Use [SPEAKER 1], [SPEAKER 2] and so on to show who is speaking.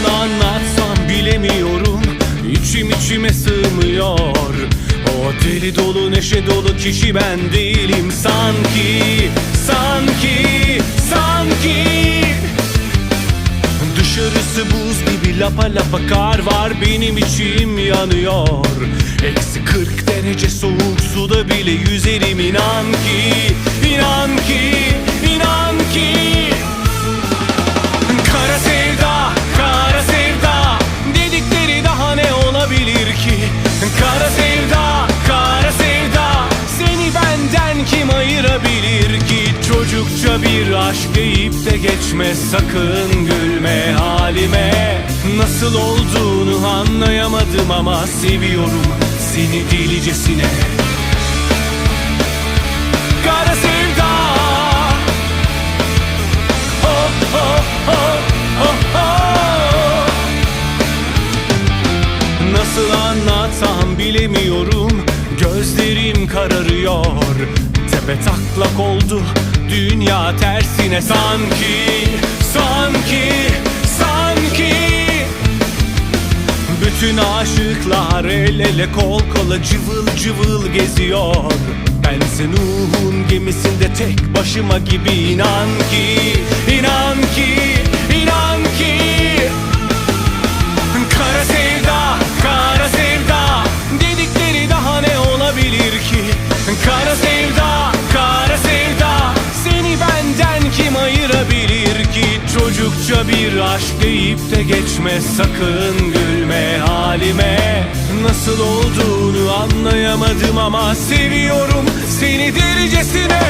[SPEAKER 1] Nasıl anlatsam bilemiyorum. İçim içime sığmıyor. O deli dolu neşe dolu kişi ben değilim. Sanki, sanki, sanki. Dışarısı buz gibi lapa lapa kar var. Benim içim yanıyor. Eksi kırk derece soğuk suda bile yüzerim inan ki ayırabilir ki Çocukça bir aşk deyip de geçme. Sakın gülme halime. Nasıl olduğunu anlayamadım ama Seviyorum seni delicesine. Kara sevda. Oh oh oh oh oh Nasıl anlatsam bilemiyorum. Gözlerim kararıyor Tepe taklak oldu Dünya tersine sanki Sanki Sanki. Bütün aşıklar el ele kol kola cıvıl cıvıl geziyor. Bense Nuh'un gemisinde tek başıma gibi inan ki inan ki, inan ki. Kara sevda, kara sevda Dedikleri daha ne olabilir ki? Kara sevda, Çocukça bir aşk deyip de geçme Sakın gülme halime. Nasıl olduğunu anlayamadım ama Seviyorum seni delicesine